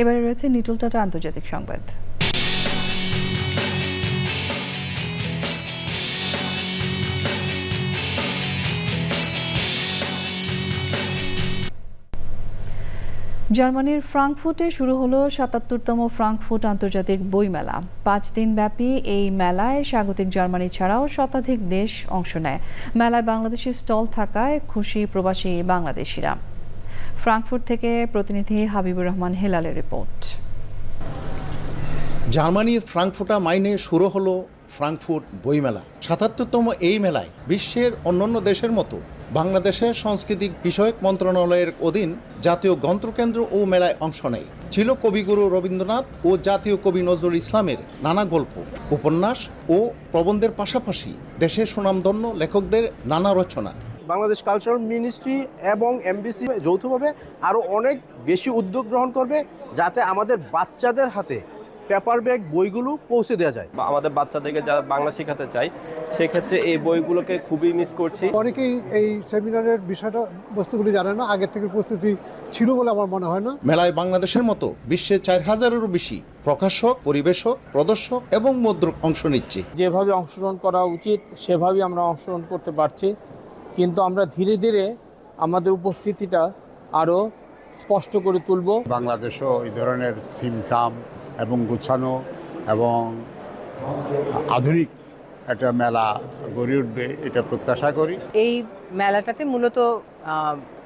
এবারে রয়েছে নিটুল টাটা আন্তর্জাতিক সংবাদ। জার্মানির ফ্রাঙ্কফুটে শুরু হলো সাতাত্তরতম ফ্রাঙ্কফুট আন্তর্জাতিক বইমেলা। পাঁচ দিন ব্যাপী এই মেলায় স্বাগতিক জার্মানি ছাড়াও শতাধিক দেশ অংশ নেয়। মেলায় বাংলাদেশের স্টল থাকায় খুশি প্রবাসী বাংলাদেশিরা। ফ্রাঙ্কফুট থেকে প্রতিনিধি হাবিবুর রহমান হেলালের রিপোর্ট। জার্মানির ফ্রাঙ্কফুটা মাইনে শুরু হলো ফ্রাঙ্কফুট বইমেলা সাতাত্তরতম এই মেলায় বিশ্বের অন্যান্য দেশের মতো বাংলাদেশের সাংস্কৃতিক বিষয়ক মন্ত্রণালয়ের অধীন জাতীয় গ্রন্থকেন্দ্র ও মেলায় অংশ নেয়। ছিল কবিগুরু রবীন্দ্রনাথ ও জাতীয় কবি নজরুল ইসলামের নানা গল্প, উপন্যাস ও প্রবন্ধের পাশাপাশি দেশের সুনামধন্য লেখকদের নানা রচনা। বাংলাদেশ কালচারাল মিনিস্ট্রি এবং এমবিসি যৌথভাবে আরও অনেক বেশি উদ্যোগ গ্রহণ করবে যাতে আমাদের বাচ্চাদের হাতে পেপার ব্যাগ বইগুলো পৌঁছে দেওয়া যায়। বা আমাদের বাচ্চাদেরকে যারা বাংলা শেখাতে চাই সেক্ষেত্রে এই বইগুলোকে খুবই মিস করছি। অনেকেই এই সেমিনারের বিষয়টা বস্তুগুলি জানে না আগের থেকে প্রস্তুতি ছিল বলে আমার মনে হয় না। মেলায় বাংলাদেশের মতো বিশ্বে চার হাজারেরও বেশি প্রকাশক পরিবেশক প্রদর্শক এবং মুদ্রক অংশ নিচ্ছে। যেভাবে অংশগ্রহণ করা উচিত সেভাবেই আমরা অংশগ্রহণ করতে পারছি। কিন্তু আমরা ধীরে ধীরে আমাদের উপস্থিতিটা আরও স্পষ্ট করে তুলব। বাংলাদেশও এই ধরনের সিমসাম এবং গুছানো এবং আধুনিক একটা মেলা গড়ে উঠবে এটা প্রত্যাশা করি। এই মেলাটাতে মূলত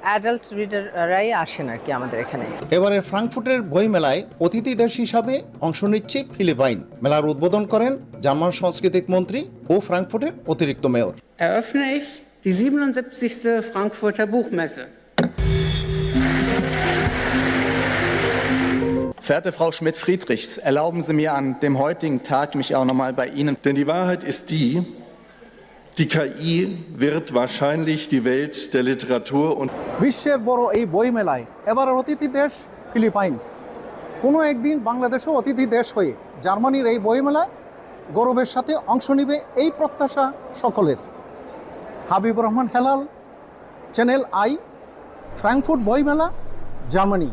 অ্যাডাল্ট রিডাররাই আসেন আর কি আমাদের এখানে। এবারে ফ্রাঙ্কফুটের বই মেলায় অতিথি দেশ হিসাবে অংশ নিচ্ছে ফিলিপাইন। মেলার উদ্বোধন করেন জার্মান সাংস্কৃতিক মন্ত্রী ও ফ্রাঙ্কফুটের অতিরিক্ত mayor. die 77. Frankfurter Buchmesse. Verehrte Frau Schmidt-Friedrichs, erlauben Sie mir an dem heutigen Tag mich auch nochmal bei Ihnen. Denn die Wahrheit ist die, die KI wird wahrscheinlich die Welt der Literatur und বিশ্বের বড় এই বই মেলায় এবারের অতিথি দেশ Philippine কোনো একদিন বাংলাদেশও অতিথি দেশ হয়ে জার্মানির এই বই মেলায় গৌরবের সাথে অংশ নিবে এই প্রত্যাশা সকলের Habibur Rahman Helal, channel I Frankfurt বই মেলা জার্মানি।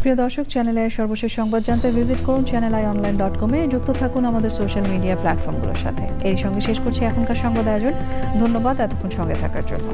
প্রিয় দর্শক চ্যানেলের সর্বশেষ সংবাদ জানতে ভিজিট করুন চ্যানেল আই অনলাইন ডট কমে যুক্ত থাকুন আমাদের সোশ্যাল মিডিয়া প্ল্যাটফর্মগুলোর সাথে। এর সঙ্গে শেষ করছি এখনকার সংবাদ আয়োজন। ধন্যবাদ এতক্ষণ সঙ্গে থাকার জন্য।